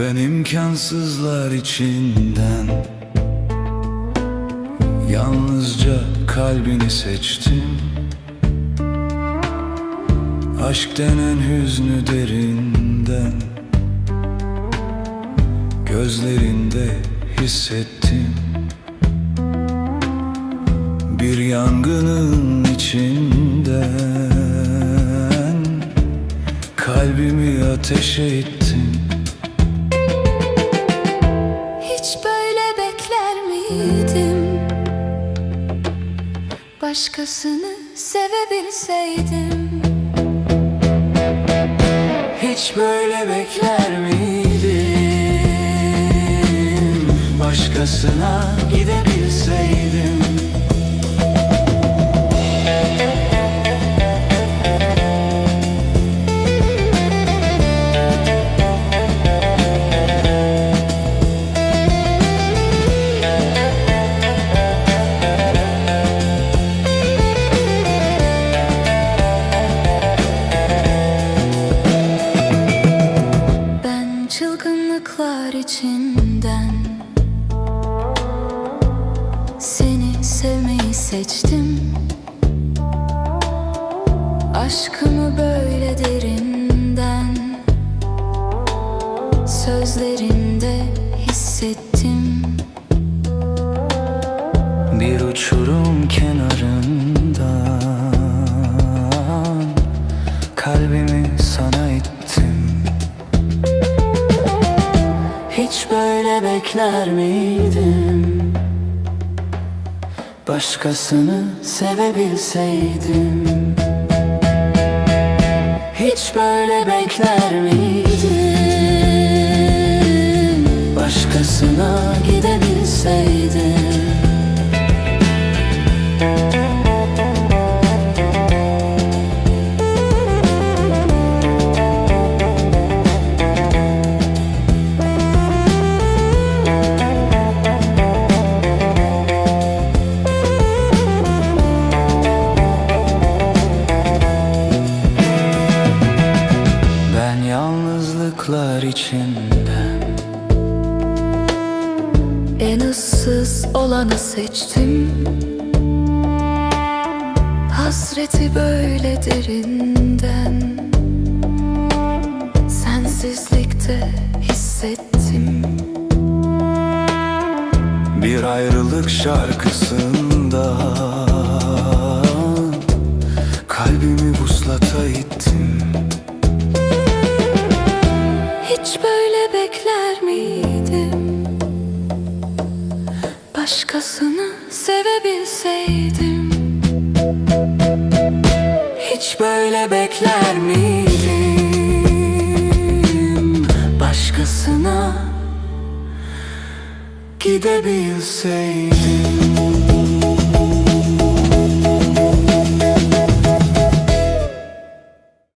Ben imkansızlar içinden Yalnızca kalbini seçtim. Aşk denen hüznü derinden Gözlerinde hissettim. Bir yangının içinden Kalbimi ateşe ettim bekler miydim? Başkasını sevebilseydim Hiç böyle bekler miydim? Başkasına gidebilseydim içinden Seni sevmeyi seçtim. Aşkımı böyle derinden Sözlerinde hissettim. Bir uçurum kenarından Kalbimi Hiç böyle bekler miydim? Başkasını sevebilseydim Hiç böyle bekler miydim? Başkasına yalnızlıklar içinden. En ıssız olanı seçtim. Hasreti böyle derinden. Sensizlikte hissettim. Bir ayrılık şarkısında Hiç böyle bekler miydim? Başkasını sevebilseydim Hiç böyle bekler miydim? Başkasına gidebilseydim